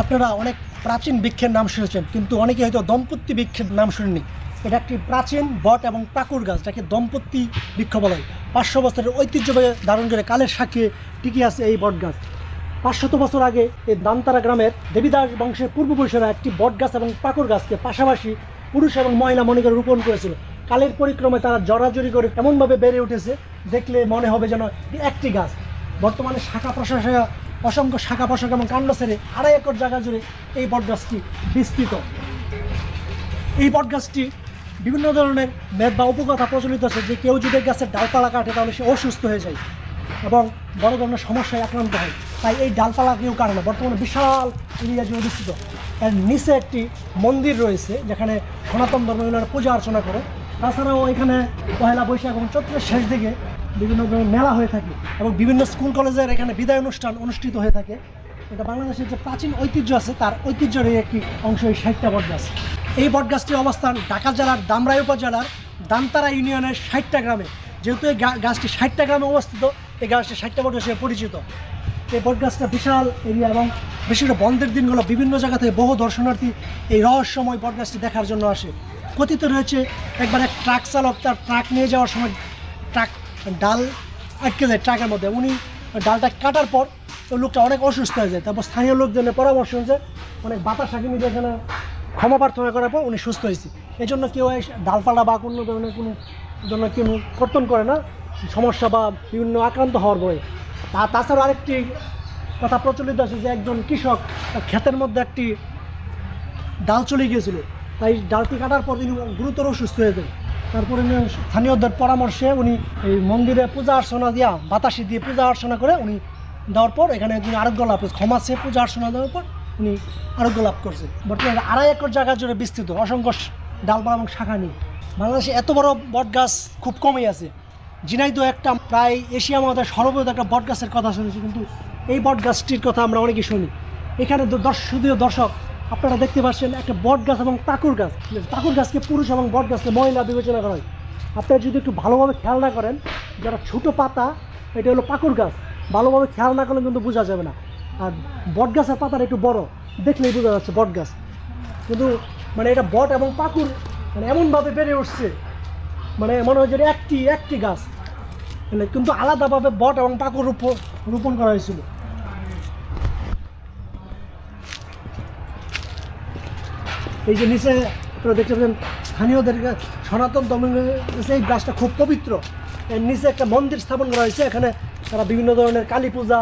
আপনারা অনেক প্রাচীন বৃক্ষের নাম শুনেছেন, কিন্তু অনেকে হয়তো দম্পতি বৃক্ষের নাম শুনেননি। এটা একটি প্রাচীন বট এবং প্রাকুর গাছ, যাকে দম্পতি বৃক্ষ বলা। হয় পাঁচশো বছরের ঐতিহ্যভাবে ধারণ করে কালের সাক্ষী টিকে আছে এই বট গাছ। পাঁচশত বছর আগে এই দান্তারা গ্রামের দেবীদাস বংশের পূর্বপুরুষেরা একটি বট গাছ এবং পাকুর গাছকে পাশাপাশি পুরুষ এবং মহিলা মনে করে রোপণ করেছিল। কালের পরিক্রমায় তারা জড়াজড়ি করে এমনভাবে বেড়ে উঠেছে, দেখলে মনে হবে যেন একটি গাছ। বর্তমানে শাখা প্রশাখা অসংখ্য শাখা প্রশাখা এবং কাণ্ড ছেড়ে আড়াই একর জায়গা জুড়ে এই বট গাছটি বিস্তৃত। এই বট গাছটি বিভিন্ন ধরনের মেদ বা উপকথা প্রচলিত আছে যে কেউ যদি গাছের ডালপালা কাটে তাহলে সে অসুস্থ হয়ে যায় এবং বড় ধরনের সমস্যায় আক্রান্ত হয়। তাই এই ডালপালা কেউ কাটে না। বর্তমানে বিশাল এরিয়া জুড়ে বিস্তৃত এর নিচে একটি মন্দির রয়েছে যেখানে সনাতন ধর্মীয় পূজা অর্চনা করে। তাছাড়াও এখানে পয়লা বৈশাখ এবং চৈত্রের শেষ দিকে বিভিন্ন মেলা হয়ে থাকে এবং বিভিন্ন স্কুল, কলেজের এখানে বিদায় অনুষ্ঠান অনুষ্ঠিত হয়ে থাকে। এটা বাংলাদেশের যে প্রাচীন ঐতিহ্য আছে, তার ঐতিহ্যের একটি অংশ এই ষাটটা বটগাছ। এই বটগাছটির অবস্থান ঢাকা জেলার দামরাই উপজেলার দামতারা ইউনিয়নের ষাটটা গ্রামে। যেহেতু এই গাছটি ষাটটা গ্রামে অবস্থিত, এই গাছটি ষাটটা বট হিসেবে পরিচিত। এই বটগাছটা বিশাল এরিয়া এবং বিশেষ করে বন্ধের দিনগুলো বিভিন্ন জায়গা থেকে বহু দর্শনার্থী এই রহস্যময় বটগাছটি দেখার জন্য আসে। কথিত রয়েছে, একবার এক ট্রাক চালক তার ট্রাক নিয়ে যাওয়ার সময় ট্রাক ডাল আটকে যায় ট্রাকের মধ্যে। উনি ডালটা কাটার পর ওই লোকটা অনেক অসুস্থ হয়ে যায়। তারপর স্থানীয় লোকজনের পরামর্শ হয়েছে অনেক বাতাস সাকিয়ে নিয়ে এখানে। ক্ষমা প্রার্থনা করার পর উনি সুস্থ হয়েছে। এই জন্য কেউ ডালপালা বা কোনো ধরনের কোনো জন্য কেউ কর্তন করে না। সমস্যা বা বিভিন্ন আক্রান্ত হওয়ার ভয়ে। তা তাছাড়া আরেকটি কথা প্রচলিত আছে যে একজন কৃষক তার ক্ষেতের মধ্যে একটি ডাল চলে গিয়েছিল। তাই ডালটি কাটার পর তিনি গুরুতর অসুস্থ হয়ে যায়। তারপরে স্থানীয়দের পরামর্শে উনি এই মন্দিরে পূজা অর্চনা দিয়া বাতাসি দিয়ে পূজা অর্চনা করে উনি দেওয়ার পর এখানে তিনি আরোগ্য লাভ করেছে, ক্ষমা চেয়ে পূজা অর্চনা দেওয়ার পর উনি আরোগ্য লাভ করছে। বর্তমানে আড়াই একর জায়গা জুড়ে বিস্তৃত, অসংখ্য ডালপালা এবং শাখা নেই। বাংলাদেশে এত বড় বট গাছ খুব কমই আছে। ঝিনাইদহ একটা প্রায় এশিয়া মহাদেশ সর্ববৃহৎ একটা বট গাছের কথা শুনেছি, কিন্তু এই বট গাছটির কথা আমরা অনেকেই শুনি। এখানে দ- দর্শ শুধুও দর্শক আপনারা দেখতে পাচ্ছেন একটা বট গাছ এবং পাকুর গাছ। পাকুর গাছকে পুরুষ এবং বট গাছকে মহিলা বিবেচনা করা হয়। আপনারা যদি একটু ভালোভাবে খেয়াল না করেন, যারা ছোটো পাতা, এটা হলো পাকুর গাছ। ভালোভাবে খেয়াল না করলে কিন্তু বোঝা যাবে না। আর বট গাছের পাতাটা একটু বড়, দেখলেই বোঝা যাচ্ছে বট গাছ। কিন্তু মানে এটা বট এবং পাকুর মানে এমনভাবে বেড়ে উঠছে মানে মনে হয় যে একটি একটি গাছ। মানে কিন্তু আলাদাভাবে বট এবং পাকুর রূপ- রোপণ করা হয়েছিল। এই যে নিচে আপনারা দেখতে পাচ্ছেন স্থানীয়দের সনাতন কাছে এই গাছটা খুব পবিত্র। এর নিচে একটা মন্দির স্থাপন করা হয়েছে, এখানে তারা বিভিন্ন ধরনের কালী পূজা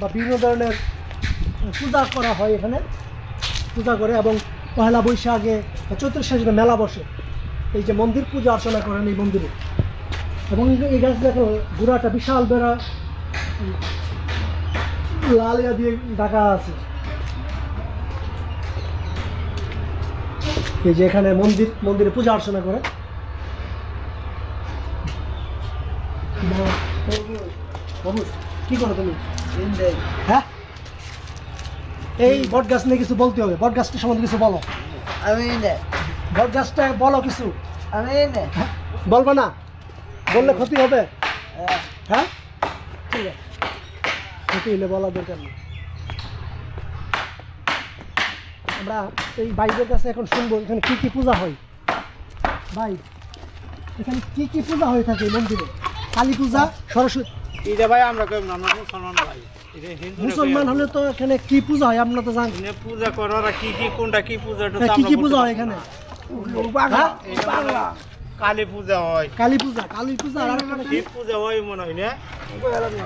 বা বিভিন্ন ধরনের পূজা করা হয় এখানে, পূজা করে এবং পহেলা বৈশাখে চৈত্র শেষে মেলা বসে, এই যে মন্দির পূজা অর্চনা করেন এই মন্দিরে। এবং এই গাছ দেখো, গুড়াটা বিশাল বেড়া লালিয়া দিয়ে ঢাকা আছে। এই যে এখানে মন্দির মন্দিরে পূজা অর্চনা করে। কি করো তুমি? হ্যাঁ? এই বট গাছ নিয়ে কিছু বলতে হবে। বট গাছটা সম্বন্ধে কিছু বলো। আমি নে। বট গাছটা বলো কিছু। আমি হ্যাঁ? বলবে না? বললে ক্ষতি হবে? হ্যাঁ। ঠিক আছে। ক্ষতি হলে বলা দরকার নেই। আমরা এই বাইরের কাছে এখন শুনব এখানে কি কি পূজা হয়। ভাই এখানে কি কি পূজা হয়ে থাকে মন্দিরে? কালী পূজা সরস্বতী এটা ভাই আমরা না আমরা মুসলমান ভাই। মুসলমান হলে তো এখানে কি পূজা হয়? আপনারা তো জানেন এখানে পূজা করার কি কি কোনটা কি পূজা হ্যাঁ, কি কি পূজা হয় এখানে। হ্যাঁ? কালী পূজা হয়। কালী পূজা কালী পূজা আর একটা কি? পূজা হয় মনে হয় না?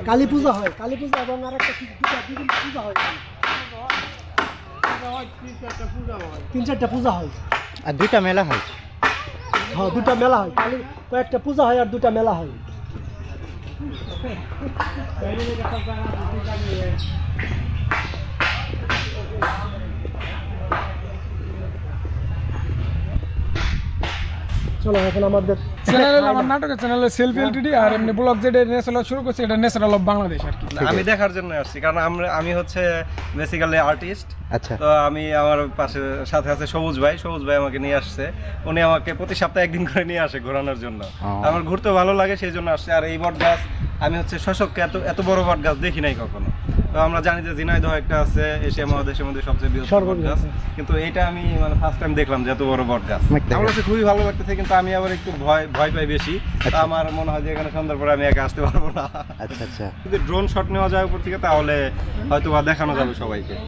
কালী পূজা হয় কালী পূজা এবং আর একটা কি দুটা কি পূজা হয়? তিন চারটা পূজা হয়। আর দুইটা মেলা হয়। হ্যাঁ দুটা মেলা হয়। কালী কয়েকটা পূজা হয় আর দুটা মেলা হয়। চলো এখন আমাদের চ্যানেল আমার নাটকের চ্যানেল সেলফি এলটিডি আর এমনি ব্লগ যেটা শুরু করছে এটা ন্যাশনাল অফ বাংলাদেশ আর কি। আমি দেখার জন্য আসছি কারণ আমরা আমি হচ্ছে বেসিক্যালি আর্টিস্ট আচ্ছা। তো আমি আমার পাশে সাথে আছে সবুজ ভাই সবুজ ভাই আমাকে নিয়ে আসছে। উনি আমাকে প্রতি সপ্তাহে একদিন করে নিয়ে আসে ঘোরানোর জন্য। আমার ঘুরতে ভালো লাগে সেই জন্য আসছে। আর এই বট গাছ আমি হচ্ছে শশককে এত এত বড় বট গাছ দেখি নাই কখনো। তো আমরা জানি যে ঝিনাইদহ একটা আছে এশিয়া মহাদেশের মধ্যে সবচেয়ে বৃহৎ বট গাছ। কিন্তু এটা আমি মানে ফার্স্ট টাইম দেখলাম যে এত বড় বটগাছ। আমার কাছে খুবই ভালো লাগতেছে কিন্তু আমি আবার একটু ভয় ভয় পাই বেশি। আমার মনে হয় যে এখানে সন্ধ্যার পরে আমি একা আসতে পারব না। আচ্ছা আচ্ছা। যদি ড্রোন শট নেওয়া যায় উপর থেকে তাহলে হয়তো বা দেখানো যাবে সবাইকে।